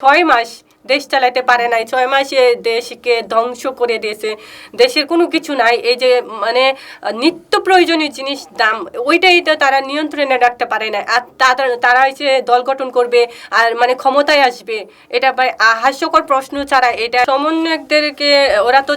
ছয় মাস দেশ চালাইতে পারে নাই, ছয় মাসে দেশকে ধ্বংস করে দিয়েছে। দেশের কোনো কিছু নাই, এই যে মানে নিত্য প্রয়োজনীয় জিনিস, দাম, ওইটাই তো তারা নিয়ন্ত্রণে রাখতে পারে না আর তারা হচ্ছে দল গঠন করবে, আর মানে ক্ষমতায় আসবে। এটা ভাই হাস্যকর প্রশ্ন ছাড়া এটা সমন্বয়কদেরকে, ওরা তো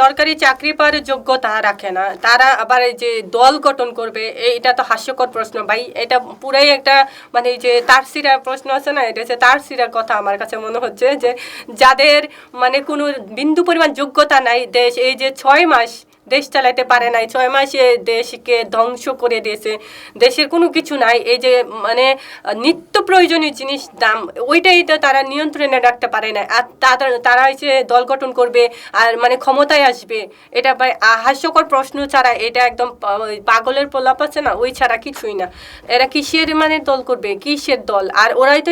সরকারি চাকরি পাওয়ার যোগ্যতা রাখে না। তারা আবার যে দল গঠন করবে এটা তো হাস্যকর প্রশ্ন। ভাই, এটা পুরাই একটা মানে যে তার সিরা প্রশ্ন আছে না, এটা হচ্ছে তার সিরার কথা আমার কাছে মনে হচ্ছে যে যাদের মানে কোনো বিন্দু পরিমাণ যোগ্যতা নাই দেশ এই যে ছয় মাস দেশ চালাইতে পারে নাই, ছয় মাসে দেশকে ধ্বংস করে দিয়েছে। দেশের কোনো কিছু নাই, এই যে মানে নিত্য প্রয়োজনীয় জিনিস, দাম, ওইটাই তো তারা নিয়ন্ত্রণে রাখতে পারে না আর তারা হচ্ছে দল গঠন করবে, আর মানে ক্ষমতায় আসবে। এটা ভাই হাস্যকর প্রশ্ন ছাড়া এটা একদম পাগলের প্রলাপ আছে না, ওই ছাড়া কিছুই না। এরা কিসের মানে দল করবে? কিসের দল? আর ওরাই তো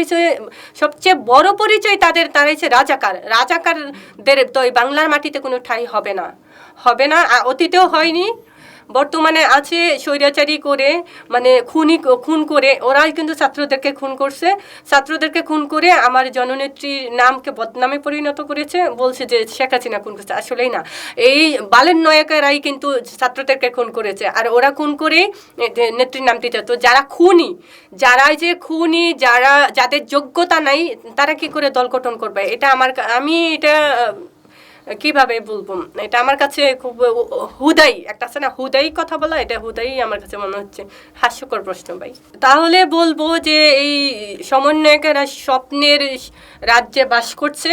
সবচেয়ে বড় পরিচয় তাদের তারা হচ্ছে রাজাকার। রাজাকারদের তো বাংলার মাটিতে কোনো ঠাই হবে না। হবে না অতীতেও হয়নি। বর্তমানে আছে স্বৈরাচারী করে মানে খুনি খুন করে, ওরাই কিন্তু ছাত্রদেরকে খুন করছে। ছাত্রদেরকে খুন করে আমার জননেত্রীর নামকে বদনামে পরিণত করেছে, বলছে যে শেখ হাসিনা খুন করছে। আসলেই না। এই বালের নয়কেরাই কিন্তু ছাত্রদেরকে খুন করেছে। আর ওরা খুন করেই নেত্রীর নামটিতে তো যারা খুনি যারা যে খুনি, যারা, যাদের যোগ্যতা নাই, তারা কি করে দল গঠন করবে? এটা আমার আমি এটা কীভাবে বলব? এটা আমার কাছে খুব হুদাই, একটা আছে না, হুদাই কথা বলা, এটা হুদাই আমার কাছে মনে হচ্ছে হাস্যকর প্রশ্ন ভাই। তাহলে বলব যে এই সমন্বয়কেরা স্বপ্নের রাজ্যে বাস করছে।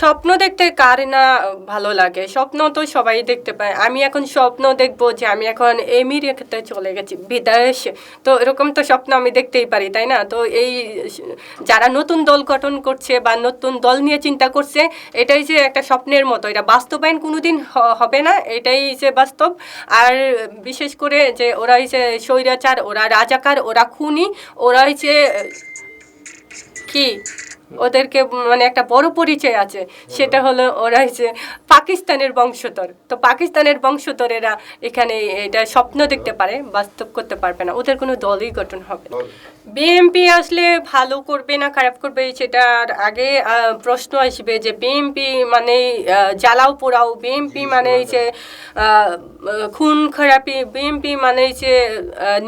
স্বপ্ন দেখতে কার না ভালো লাগে? স্বপ্ন তো সবাই দেখতে পায়। আমি এখন স্বপ্ন দেখব যে আমি এখন এমিরেতে চলে গেছি, বিদেশে। তো এরকম তো স্বপ্ন আমি দেখতেই পারি, তাই না? তো এই যারা নতুন দল গঠন করছে বা নতুন দল নিয়ে চিন্তা করছে, এটাই যে একটা স্বপ্নের মতো। এটা বাস্তবায়ন কোনোদিন হবে না, এটাই যে বাস্তব। আর বিশেষ করে যে ওরা হচ্ছে স্বৈরাচার, ওরা রাজাকার, ওরা খুনি, ওরা হচ্ছে কি ওদেরকে মানে একটা বড় পরিচয় আছে। সেটা হলো ওরা হচ্ছে পাকিস্তানের বংশধর। তো পাকিস্তানের বংশধরেরা এখানে এটা স্বপ্ন দেখতে পারে বাস্তব করতে পারবে না। ওদের কোনো দলই গঠন হবে না। বিএমপি আসলে ভালো করবে না খারাপ করবে সেটার আগে প্রশ্ন আসবে যে বিএমপি মানে জ্বালাও পোড়াও। বিএমপি মানে যে খুন খারাপি। বিএমপি মানে যে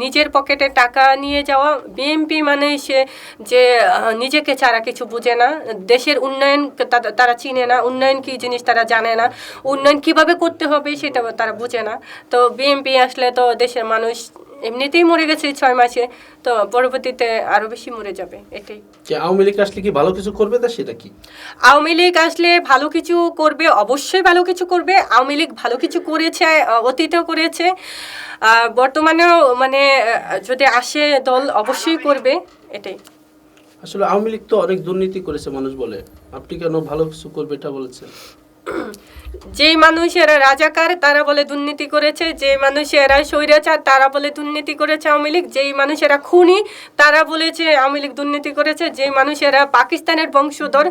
নিজের পকেটে টাকা নিয়ে যাওয়া। বিএমপি মানে সে যে নিজেকে ছাড়া কিছু বুঝে না। দেশের উন্নয়ন তারা চিনে না। উন্নয়ন কি জিনিস তারা জানে না। উন্নয়ন কীভাবে করতে হবে সেটা তারা বুঝে না। তো বিএমপি আসলে তো দেশের মানুষ এমনিতেই মরে গেছে ছয় মাসে। তো পরবর্তীতে আরও বেশি মরে যাবে এটাই। আওয়ামী লীগ আসলে কি ভালো কিছু করবে তা সেটা কি? আওয়ামী লীগ আসলে ভালো কিছু করবে অবশ্যই ভালো কিছু করবে। আওয়ামী লীগ ভালো কিছু করেছে অতীতেও করেছে। বর্তমানেও মানে যদি আসে দল অবশ্যই করবে এটাই। আসলে আওয়ামী লীগ তো অনেক দুর্নীতি করেছে, মানুষ বলে। আপনি কেন ভালো কিছু করবে এটা বলছেন? যেই মানুষেরা রাজাকার, তারা বলে দুর্নীতি করেছে। যে মানুষেরা স্বৈরাচার, তারা বলে দুর্নীতি করেছে আওয়ামী লীগ। যেই মানুষেরা খুনি, তারা বলেছে আওয়ামী লীগ দুর্নীতি করেছে। যেই মানুষেরা পাকিস্তানের বংশধর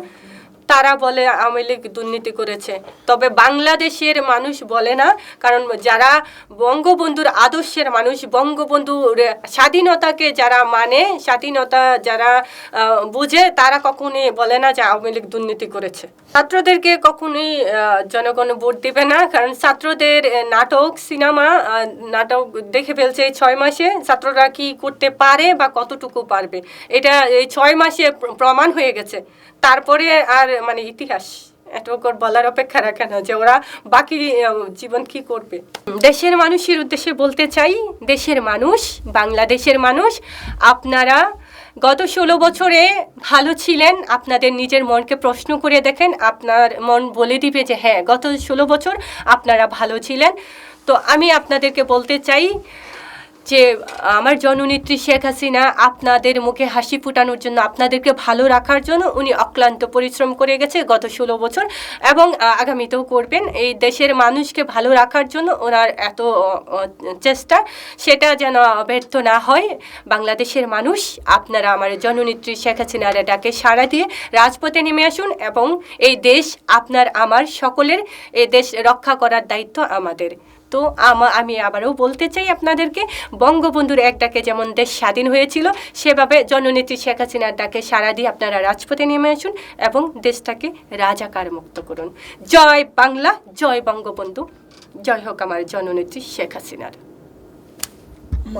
তারা বলে আওয়ামী লীগ দুর্নীতি করেছে। তবে বাংলাদেশের মানুষ বলে না, কারণ যারা বঙ্গবন্ধুর আদর্শের মানুষ, বঙ্গবন্ধুর স্বাধীনতাকে যারা মানে স্বাধীনতা যারা বুঝে, তারা কখনোই বলে না যে আওয়ামী লীগ দুর্নীতি করেছে। ছাত্রদেরকে কখনোই জনগণ ভোট দিবে না, কারণ ছাত্রদের নাটক, সিনেমা নাটক দেখে ফেলছে এই ছয় মাসে, ছাত্ররা কি করতে পারে বা কতটুকু পারবে? এটা এই ছয় মাসে প্রমাণ হয়ে গেছে। তারপরে আর মানে ইতিহাস, এটুকু বলার অপেক্ষা রাখে না যে ওরা বাকি জীবন কি করবে। দেশের মানুষের উদ্দেশ্যে বলতে চাই, দেশের মানুষ, বাংলাদেশের মানুষ, আপনারা গত ষোলো বছরে ভালো ছিলেন, আপনাদের নিজের মনকে প্রশ্ন করে দেখেন, আপনার মন বলে দিবে যে হ্যাঁ গত ষোলো বছর আপনারা ভালো ছিলেন। তো আমি আপনাদেরকে বলতে চাই যে, আমার জননেত্রী শেখ হাসিনা আপনাদের মুখে হাসি ফুটানোর জন্য, আপনাদেরকে ভালো রাখার জন্য উনি অক্লান্ত পরিশ্রম করে গেছে গত ষোলো বছর এবং আগামীতেও করবেন। এই দেশের মানুষকে ভালো রাখার জন্য ওনার এত চেষ্টা, সেটা যেন ব্যর্থ না হয়। বাংলাদেশের মানুষ, আপনারা আমার জননেত্রী শেখ হাসিনার ডাকে সাড়া দিয়ে রাজপথে নেমে আসুন এবং এই দেশ আপনার, আমার, সকলের, এই দেশ রক্ষা করার দায়িত্ব আমাদের। তো আমা- আমি আবারও বলতে চাই আপনাদেরকে, বঙ্গবন্ধুর এক ডাকে যেমন দেশ স্বাধীন হয়েছিল, সেভাবে জননেত্রী শেখ হাসিনার ডাকে সারা দিয়ে আপনারা রাজপথে নেমে আসুন এবং দেশটাকে রাজাকার মুক্ত করুন। জয় বাংলা, জয় বঙ্গবন্ধু। জয় হোক আমার জননেত্রী শেখ হাসিনার।